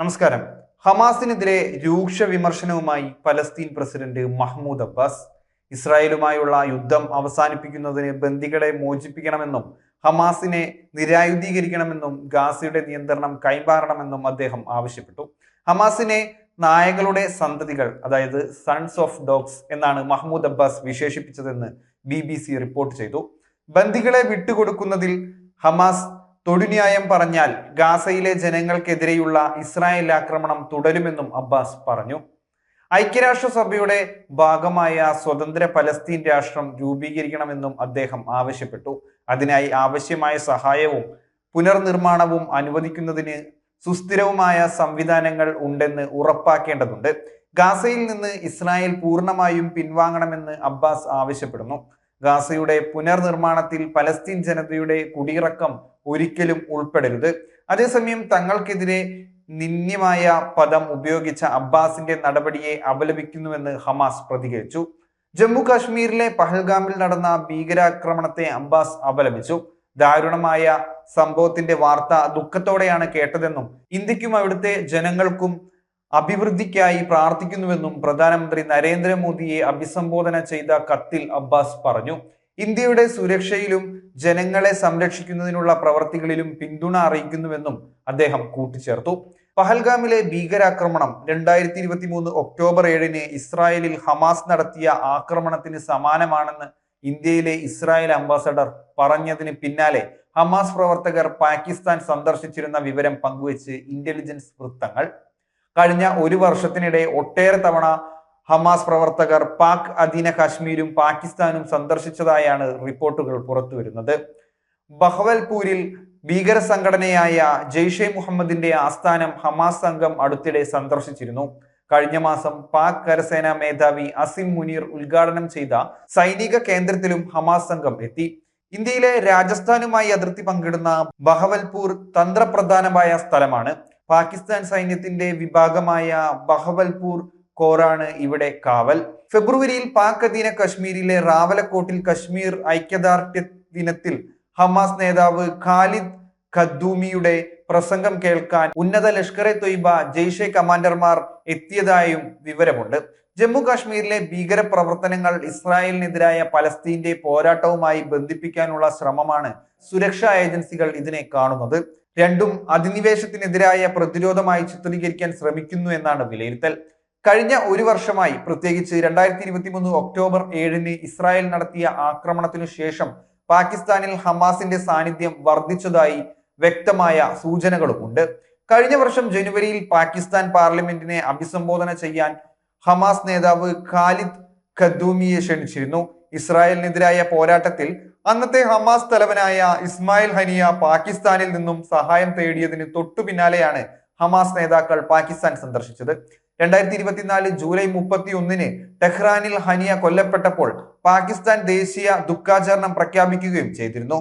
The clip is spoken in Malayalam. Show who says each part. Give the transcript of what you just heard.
Speaker 1: നമസ്കാരം. ഹമാസിനെതിരെ രൂക്ഷ വിമർശനവുമായി പലസ്തീൻ പ്രസിഡന്റ് മഹ്മൂദ് അബ്ബാസ് ഇസ്രായേലുമായുള്ള യുദ്ധം അവസാനിപ്പിക്കുന്നതിന് ബന്ദികളെ മോചിപ്പിക്കണമെന്നും ഹമാസിനെ നിരായുധീകരിക്കണമെന്നും ഗാസയുടെ നിയന്ത്രണം കൈമാറണമെന്നും അദ്ദേഹം ആവശ്യപ്പെട്ടു. ഹമാസിനെ നായകളുടെ സന്തതികൾ അതായത് സൺസ് ഓഫ് ഡോഗ്സ് എന്നാണ് മഹ്മൂദ് അബ്ബാസ് വിശേഷിപ്പിച്ചതെന്ന് ബി ബി സി റിപ്പോർട്ട് ചെയ്തു. ബന്ദികളെ വിട്ടുകൊടുക്കുന്നതിൽ ഹമാസ് തൊടുന്യായം പറഞ്ഞാൽ ഗാസയിലെ ജനങ്ങൾക്കെതിരെയുള്ള ഇസ്രായേൽ ആക്രമണം തുടരുമെന്നും അബ്ബാസ് പറഞ്ഞു. ഐക്യരാഷ്ട്രസഭയുടെ ഭാഗമായ സ്വതന്ത്ര പലസ്തീൻ രാഷ്ട്രം രൂപീകരിക്കണമെന്നും അദ്ദേഹം ആവശ്യപ്പെട്ടു. അതിനായി ആവശ്യമായ സഹായവും പുനർനിർമ്മാണവും അനുവദിക്കുന്നതിന് സുസ്ഥിരവുമായ സംവിധാനങ്ങൾ ഉണ്ടെന്ന് ഉറപ്പാക്കേണ്ടതുണ്ട്. ഗാസയിൽ നിന്ന് ഇസ്രായേൽ പൂർണമായും പിൻവാങ്ങണമെന്ന് അബ്ബാസ് ആവശ്യപ്പെടുന്നു. ഗാസയുടെ പുനർനിർമ്മാണത്തിൽ പലസ്തീൻ ജനതയുടെ കുടിയിറക്കം ഒരിക്കലും ഉൾപ്പെടരുത്. അതേസമയം തങ്ങൾക്കെതിരെ നിന്ദ്യമായ പദം ഉപയോഗിച്ച അബ്ബാസിന്റെ നടപടിയെ അപലപിക്കുന്നുവെന്ന് ഹമാസ് പ്രതികരിച്ചു. ജമ്മു കാശ്മീരിലെ പഹൽഗാമിൽ നടന്ന ഭീകരാക്രമണത്തെ അബ്ബാസ് അപലപിച്ചു. ദാരുണമായ സംഭവത്തിന്റെ വാർത്ത ദുഃഖത്തോടെയാണ് കേട്ടതെന്നും ഇന്ത്യക്കും അവിടുത്തെ ജനങ്ങൾക്കും അഭിവൃദ്ധിക്കായി പ്രാർത്ഥിക്കുന്നുവെന്നും പ്രധാനമന്ത്രി നരേന്ദ്രമോദിയെ അഭിസംബോധന ചെയ്ത കത്തിൽ അബ്ബാസ് പറഞ്ഞു. ഇന്ത്യയുടെ സുരക്ഷയിലും ജനങ്ങളെ സംരക്ഷിക്കുന്നതിനുള്ള പ്രവർത്തികളിലും പിന്തുണ അറിയിക്കുന്നുവെന്നും അദ്ദേഹം കൂട്ടിച്ചേർത്തു. പഹൽഗാമിലെ ഭീകരാക്രമണം രണ്ടായിരത്തി ഇരുപത്തി മൂന്ന് ഒക്ടോബർ ഏഴിന് ഇസ്രായേലിൽ ഹമാസ് നടത്തിയ ആക്രമണത്തിന് സമാനമാണെന്ന് ഇന്ത്യയിലെ ഇസ്രായേൽ അംബാസഡർ പറഞ്ഞതിന് പിന്നാലെ ഹമാസ് പ്രവർത്തകർ പാകിസ്ഥാൻ സന്ദർശിച്ചിരുന്ന വിവരം പങ്കുവച്ച് ഇന്റലിജൻസ് വൃത്തങ്ങൾ കഴിഞ്ഞ ഒരു വർഷത്തിനിടെ ഒട്ടേറെ തവണ ഹമാസ് പ്രവർത്തകർ പാക് അധീന കാശ്മീരും പാകിസ്ഥാനും സന്ദർശിച്ചതായാണ് റിപ്പോർട്ടുകൾ പുറത്തുവരുന്നത്. ബഹവൽപൂരിൽ ഭീകര സംഘടനയായ ജെയ്ഷെ മുഹമ്മദിന്റെ ആസ്ഥാനം ഹമാസ് സംഘം അടുത്തിടെ സന്ദർശിച്ചിരുന്നു. കഴിഞ്ഞ മാസം പാക് കരസേനാ മേധാവി അസിം മുനീർ ഉദ്ഘാടനം ചെയ്ത സൈനിക കേന്ദ്രത്തിലും ഹമാസ് സംഘം എത്തി. ഇന്ത്യയിലെ രാജസ്ഥാനുമായി അതിർത്തി പങ്കിടുന്ന ബഹവൽപൂർ തന്ത്രപ്രധാനമായ സ്ഥലമാണ്. പാകിസ്ഥാൻ സൈന്യത്തിന്റെ വിഭാഗമായ ബഹവൽപൂർ കോറാണ് ഇവിടെ കാവൽ. ഫെബ്രുവരിയിൽ പാക് അധീന കശ്മീരിലെ റാവലക്കോട്ടിൽ കശ്മീർ ഐക്യദാർഢ്യ ദിനത്തിൽ ഹമാസ് നേതാവ് ഖാലിദ് ഖദ്ദൂമിയുടെ പ്രസംഗം കേൾക്കാൻ ഉന്നത ലഷ്കർ എ തൊയ്ബ ജെയ്ഷെ കമാൻഡർമാർ എത്തിയതായും വിവരമുണ്ട്. ജമ്മു കാശ്മീരിലെ ഭീകര പ്രവർത്തനങ്ങൾ ഇസ്രായേലിനെതിരായ പലസ്തീന്റെ പോരാട്ടവുമായി ബന്ധിപ്പിക്കാനുള്ള ശ്രമമാണ് സുരക്ഷാ ഏജൻസികൾ ഇതിനെ കാണുന്നത്. രണ്ടും അധിനിവേശത്തിനെതിരായ പ്രതിരോധമായി ചിത്രീകരിക്കാൻ ശ്രമിക്കുന്നു എന്നാണ് വിലയിരുത്തൽ. കഴിഞ്ഞ ഒരു വർഷമായി പ്രത്യേകിച്ച് രണ്ടായിരത്തി ഇരുപത്തി മൂന്ന് ഒക്ടോബർ ഏഴിന് ഇസ്രായേൽ നടത്തിയ ആക്രമണത്തിനു ശേഷം പാകിസ്ഥാനിൽ ഹമാസിന്റെ സാന്നിധ്യം വർദ്ധിച്ചതായി വ്യക്തമായ സൂചനകളുമുണ്ട്. കഴിഞ്ഞ വർഷം ജനുവരിയിൽ പാകിസ്ഥാൻ പാർലമെന്റിനെ അഭിസംബോധന ചെയ്യാൻ ഹമാസ് നേതാവ് ഖാലിദ് ഖദ്ദൂമിയെ ക്ഷണിച്ചിരുന്നു. ഇസ്രായേലിനെതിരായ പോരാട്ടത്തിൽ അന്നത്തെ ഹമാസ് തലവനായ ഇസ്മായിൽ ഹനിയ പാകിസ്ഥാനിൽ നിന്നും സഹായം തേടിയതിന് തൊട്ടു പിന്നാലെയാണ് ഹമാസ് നേതാക്കൾ പാകിസ്ഥാൻ സന്ദർശിച്ചത്. രണ്ടായിരത്തി ഇരുപത്തിനാല് ജൂലൈ മുപ്പത്തി ഒന്നിന് ടെഹ്റാനിൽ ഹനിയ കൊല്ലപ്പെട്ടപ്പോൾ പാകിസ്ഥാൻ ദേശീയ ദുഃഖാചരണം പ്രഖ്യാപിക്കുകയും ചെയ്തിരുന്നു.